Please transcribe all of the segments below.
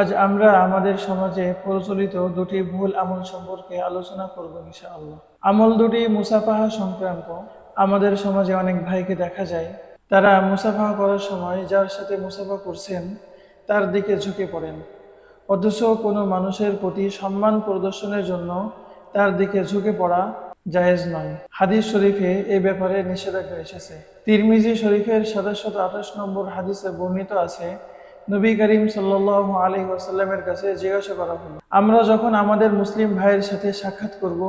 আজ আমরা আমাদের সমাজে প্রচলিত দুটি ভুল আমল সম্পর্কে আলোচনা করব ইনশাআল্লাহ। আমল দুটি মুসাফাহা সংক্রান্ত। আমাদের সমাজে অনেক ভাইকে দেখা যায়, তারা মুসাফাহা করার সময় যার সাথে মুসাফা করছেন, তার দিকে ঝুঁকে পড়েন। অথচ কোনো মানুষের প্রতি সম্মান প্রদর্শনের জন্য তার দিকে ঝুঁকে পড়া জায়েজ নয়। হাদিস শরীফে এ ব্যাপারে নিষেধাজ্ঞা এসেছে। তিরমিজি শরীফের সাতাশশত আঠাশ নম্বর হাদিসে বর্ণিত আছে নবী করিম সাল্লাহ আলী ওয়াসাল্লামের কাছে জিজ্ঞাসা করা হলো, আমরা যখন আমাদের মুসলিম ভাইয়ের সাথে সাক্ষাৎ করব,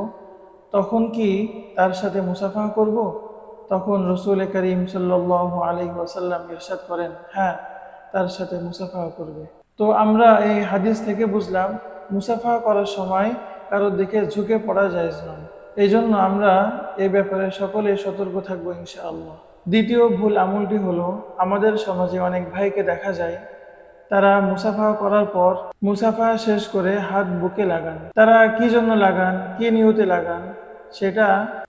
তখন কি তার সাথে মুসাফা করব? তখন রসুল করিম সাল্লাহ আলী ওয়াসাল্লাম ইরশাদ করেন হ্যাঁ তার সাথে মুসাফা করবে। তো আমরা এই হাদিস থেকে বুঝলাম, মুসাফা করার সময় কারোর দিকে ঝুঁকে পড়া যায় নয়। এই জন্য আমরা এ ব্যাপারে সকলে সতর্ক থাকব ইনশাআল্লাহ। দ্বিতীয় ভুল আমলটি হলো, আমাদের সমাজে অনেক ভাইকে দেখা যায় তারা মুসাফা করার পর মুসাফা শেষ করে হাত বুকে লাগান। তারা কি জন্য লাগান? কি নিয়তে লাগান? সেটা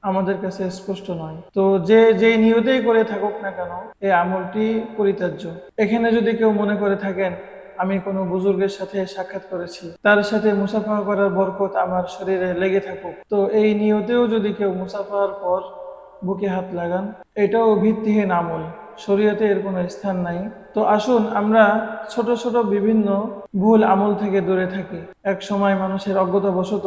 আমাদের কাছে স্পষ্ট নয়। তো যে যে নিয়তেই করে থাকুক না কেন, এই আমলটি পরিত্যাজ্য। এখানে যদি কেউ মনে করে থাকেন, আমি কোনো বুজুর্গের সাথে সাক্ষাৎ করেছি, তার সাথে মুসাফা করার বরকত আমার শরীরে লেগে থাকুক, তো এই নিয়তেও যদি কেউ মুসাফার পর বুকে হাত লাগান, এটাও ভিত্তিহীন আমল। শরীয়তে এর কোনো স্থান নাই। তো আসুন আমরা ছোট ছোট বিভিন্ন ভুল আমল থেকে দূরে থাকি। এক সময় মানুষের অজ্ঞতাবশত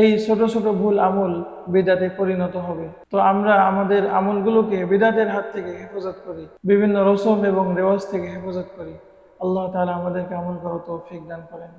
এই ছোট ছোট ভুল আমল বিদাতে পরিণত হবে। তো আমরা আমাদের আমলগুলোকে বিদাতের হাত থেকে হেফাজত করি, বিভিন্ন রসম এবং রেওয়াজ থেকে হেফাজত করি। আল্লাহ তাআলা আমাদেরকে আমল করা তৌফিক দান করেন।